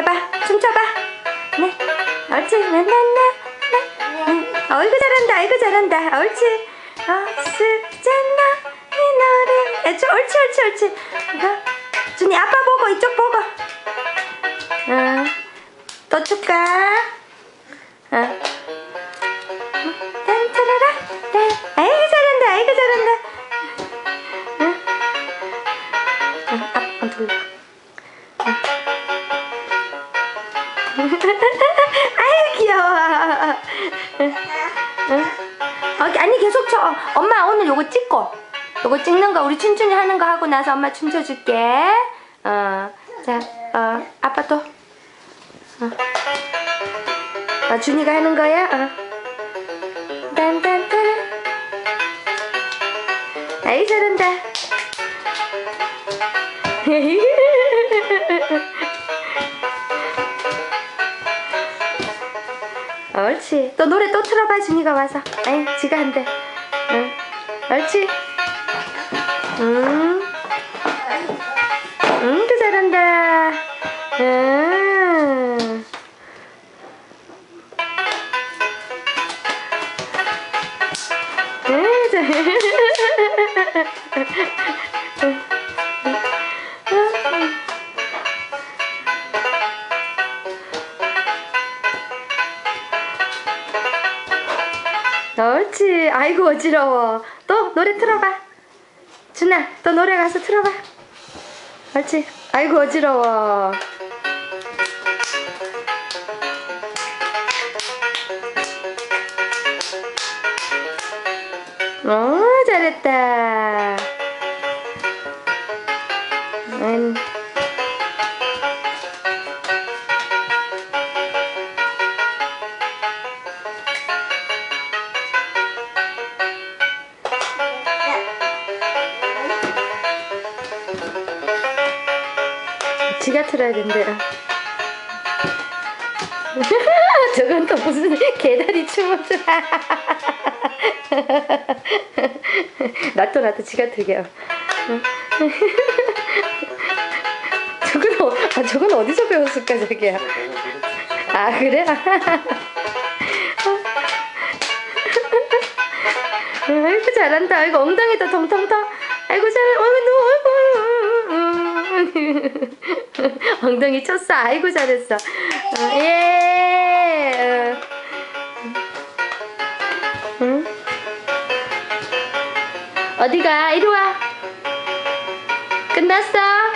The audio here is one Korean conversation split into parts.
해봐. 춤춰봐. 네. 옳지. 나나나. 네. 어이구 잘한다. 아이고 잘한다. 옳지. 어, 습잖아. 이 노래. 옳지 옳지 옳지. 이거. 준이 아빠 보고 이쪽 보고. 어. 또 줄까? 어. 요거 찍고 요거 찍는 거 우리 춘춘이 하는 거 하고 나서 엄마 춤춰줄게. 어, 자, 어, 아빠 또. 어. 어, 준이가 하는 거야. 어. 딴딴딴. 아이 잘한다. 옳지. 또 노래 또 틀어봐 준이가 와서. 아이 지가 한대. 응. 옳지. 응. 응, 그 잘한다. 응. 응, 잘. 옳지. 아이고 어지러워. 또 노래 틀어봐. 준아, 또 노래 가서 틀어봐. 옳지. 아이고 어지러워. 어, 잘했다. 지가 틀어야 된대요. 저건 또 무슨 개다리 춤을 놔둬 놔둬 지가 틀게요. 저건, 어, 아, 저건 어디서 배웠을까 저기야. 아 그래? 아이고 잘한다. 아이고 엉덩이도 통통통. 아이고 잘. 아이고 누. 엉덩이 쳤어. 아이고 잘했어. 어, 예. 응? 어디가? 이리 와. 끝났어?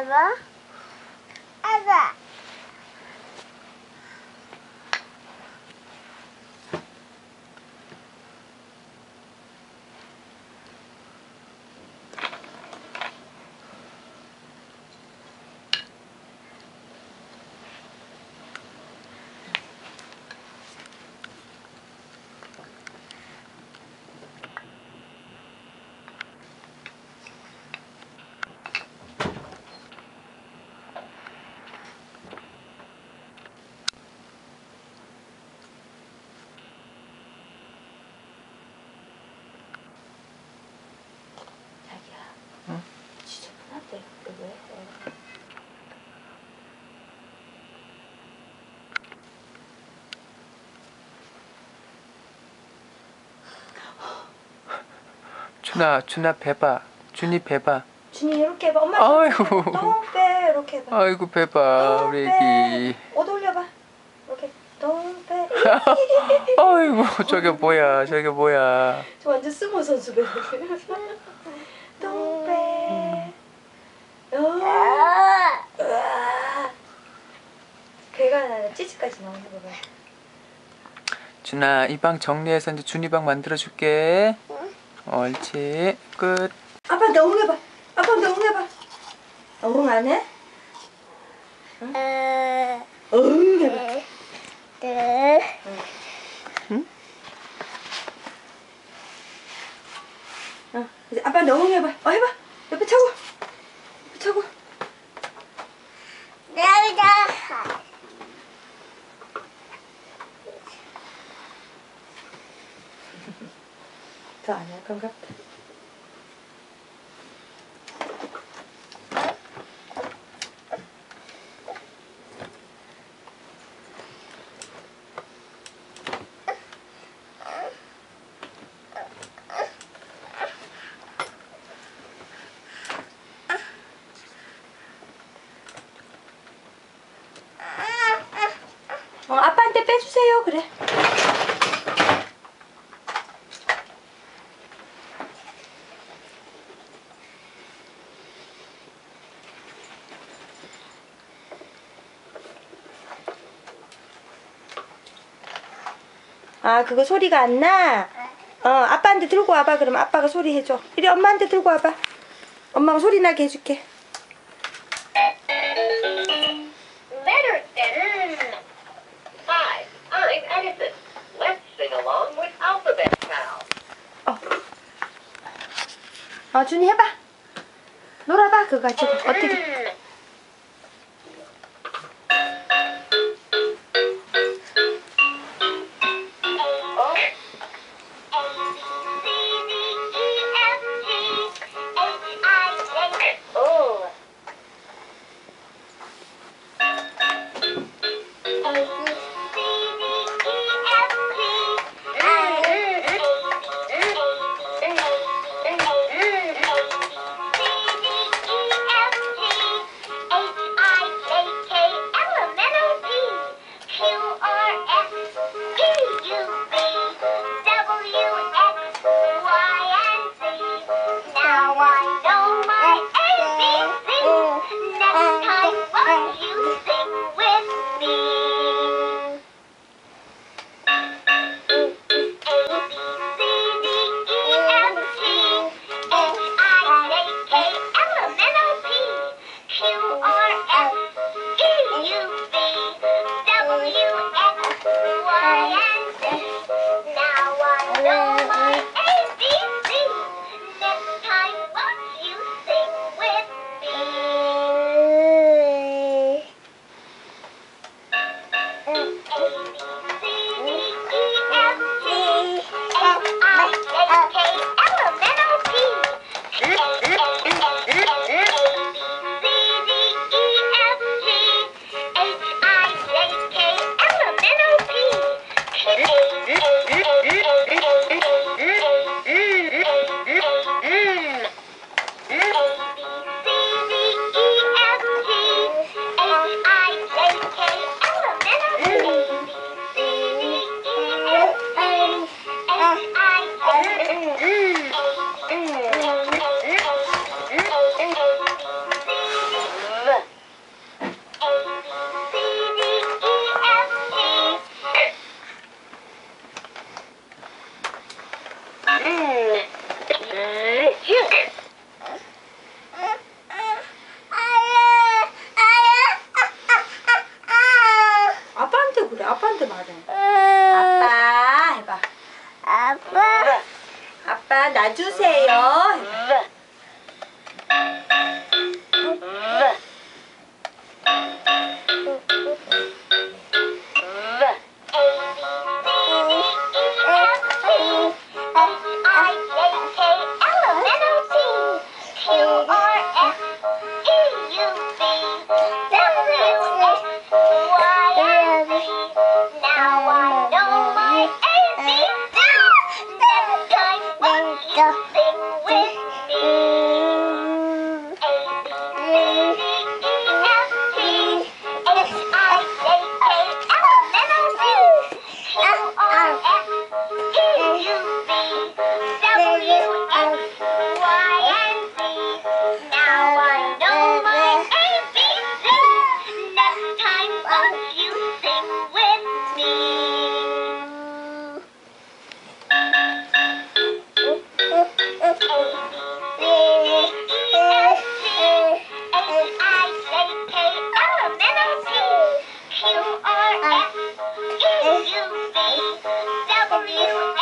Ever. 준아, 준아 배봐. 준이 배봐. 준이 이렇게 해봐. 엄마 아이고. 똥빼 이렇게 해봐. 아이고 배봐, 우리 애기. 옷 올려봐. 이렇게 똥빼. 아이고 저게 뭐야, 저게 뭐야. 저 완전 스모 선수. 아, 으아. 배가 나는 찌찌까지 나오는 거 봐. 준아, 이 방 정리해서 이제 준이 방 만들어 줄게. 옳지. 끝. 아빠한테 엉해봐. 아빠한테 엉해봐. 엉안 해? 아, 엉해봐. 네. 어. 이제 아빠 아빠한테 엉 해봐. 어 해봐. 옆에 차고. 옆에 차고. 내가 보다. 어, 아빠한테 빼주세요. 그래. 아, 그거 소리가 안 나? 어, 아빠한테 들고 와봐. 그럼 아빠가 소리 해줘. 이리 엄마한테 들고 와봐. 엄마가 소리 나게 해줄게. 어. 어, 준이 해봐. 놀아봐, 그거 가지고. 어떻게. why? I do say F-E-U-B-W-A